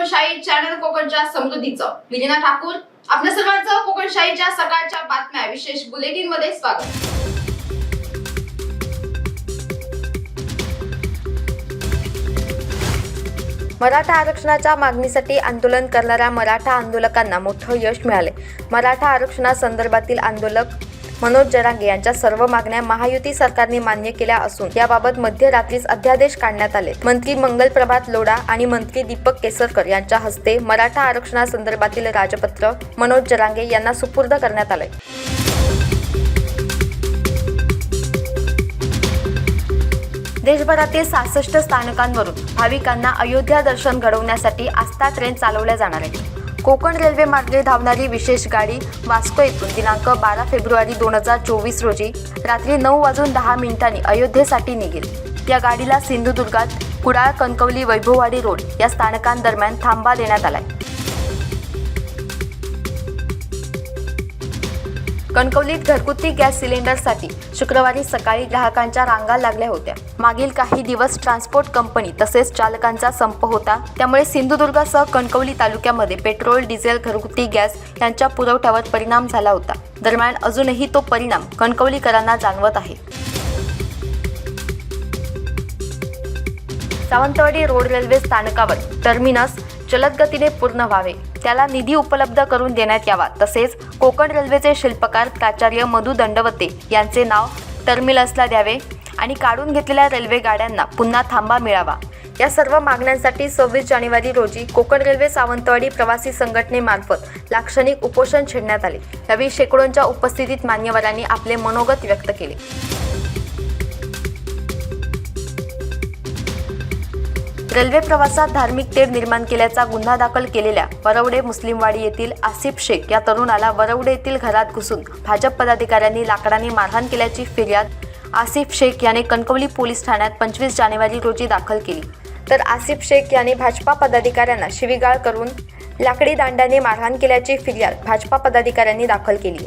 कोकणशाही channel कोकणच्या समृद्धीचं. विलिना ठाकूर आपल्या सर्वांचं कोकणशाहीच्या सकाळच्या बातम्या. विशेष बुलेटिनमध्ये स्वागत. मराठा आरक्षणाच्या मागणीसाठी आंदोलन करणाऱ्या मराठा आंदोलकांना मोठं यश मिळाले मराठा आरक्षणासंदर्भातील आंदोलक मनोज जरांगे यांच्या सर्व मागण्या महायुती सरकारने मान्य केल्या असून याबाबत मध्यरात्रीच अध्यादेश काढण्यात आले. मंत्री मंगल प्रभात लोढा आणि मंत्री दीपक केसरकर यांच्या हस्ते मराठा आरक्षणासंदर्भातील राजपत्र मनोज जरांगे यांना सुपूर्द करण्यात आले देशभरातील सहासष्ट स्थानकांवरून भाविकांना अयोध्या दर्शन घडवण्यासाठी आस्था ट्रेन चालवल्या जाणार आहे कोकण रेल्वे मार्गे धावणारी विशेष गाडी वास्को येथून दिनांक बारा फेब्रुवारी दोन हजार चोवीस रोजी रात्री नऊ वाजून दहा मिनिटांनी अयोध्येसाठी निघेल. या गाडीला सिंधुदुर्गात कुडाळ कणकवली वैभववाडी रोड या स्थानकांदरम्यान थांबा देण्यात आलाय. कणकवलीत घरगुती गॅस सिलेंडरसाठी शुक्रवारी सकाळी ग्राहकांच्या रांगा लागल्या होत्या. मागील काही दिवस ट्रान्सपोर्ट कंपनी तसेच चालकांचा संप होता. त्यामुळे सिंधुदुर्गासह कणकवली तालुक्यामध्ये पेट्रोल डिझेल घरगुती गॅस यांच्या पुरवठ्यावर परिणाम झाला होता. दरम्यान अजूनही तो परिणाम कणकवलीकरांना जाणवत आहे. सावंतवाडी रोड रेल्वे स्थानकावर टर्मिनस जलद गतीने पूर्ण व्हावे. त्याला निधी उपलब्ध करून देण्यात यावा. तसेच कोकण रेल्वेचे शिल्पकार प्राचार्य मधु दंडवते यांचे नाव टर्मिनसला द्यावे आणि काढून घेतलेल्या रेल्वे गाड्यांना पुन्हा थांबा मिळावा. या सर्व मागण्यांसाठी सव्वीस जानेवारी रोजी कोकण रेल्वे सावंतवाडी प्रवासी संघटनेमार्फत लाक्षणिक उपोषण छेडण्यात आले. यावेळी शेकडोंच्या उपस्थितीत मान्यवरांनी आपले मनोगत व्यक्त केले. रेल्वे प्रवासात धार्मिक तेढ निर्माण केल्याचा गुन्हा दाखल केलेल्या वरवडे मुस्लिमवाडी येथील आसिफ शेख या तरुणाला वरवडे येथील घरात घुसून भाजप पदाधिकाऱ्यांनी लाकडाने मारहाण केल्याची फिर्याद आसिफ शेख याने कणकवली पोलीस ठाण्यात पंचवीस जानेवारी रोजी दाखल केली. तर आसिफ शेख याने भाजपा पदाधिकाऱ्यांना शिवीगाळ करून लाकडी दांड्याने मारहाण केल्याची फिर्याद भाजपा पदाधिकाऱ्यांनी दाखल केली